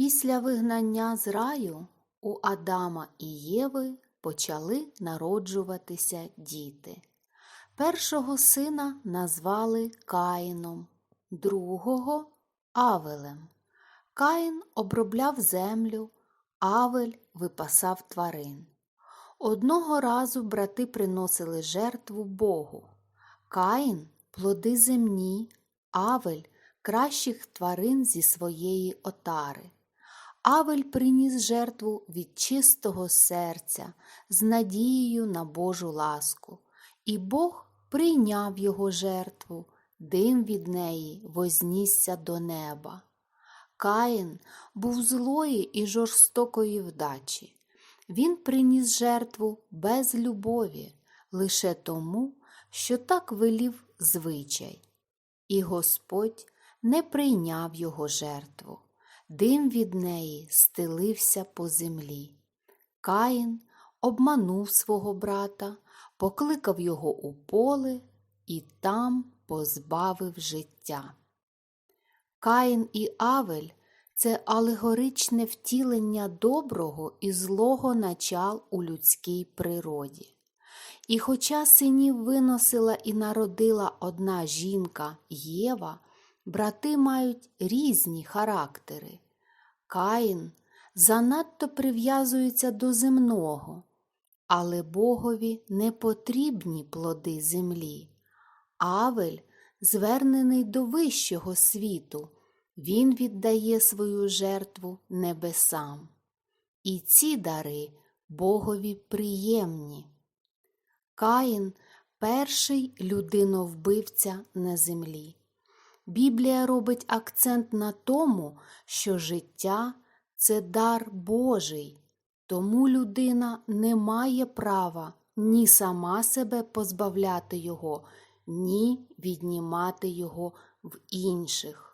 Після вигнання з раю у Адама і Єви почали народжуватися діти. Першого сина назвали Каїном, другого Авелем. Каїн обробляв землю, Авель випасав тварин. Одного разу брати приносили жертву Богу. Каїн плоди земні, Авель кращих тварин зі своєї отари. Авель приніс жертву від чистого серця з надією на Божу ласку, і Бог прийняв його жертву, дим від неї вознісся до неба. Каїн був злої і жорстокої вдачі. Він приніс жертву без любові, лише тому, що так велів звичай. І Господь не прийняв його жертву. Дим від неї стелився по землі. Каїн обманув свого брата, покликав його у поле і там позбавив життя. Каїн і Авель це алегоричне втілення доброго і злого начал у людській природі. І хоча синів виносила і народила одна жінка Єва, брати мають різні характери. Каїн занадто прив'язується до земного, але Богові не потрібні плоди землі. Авель звернений до вищого світу, він віддає свою жертву небесам. І ці дари Богові приємні. Каїн перший людиновбивця на землі. Біблія робить акцент на тому, що життя це дар Божий, тому людина не має права ні сама себе позбавляти його, ні віднімати його в інших.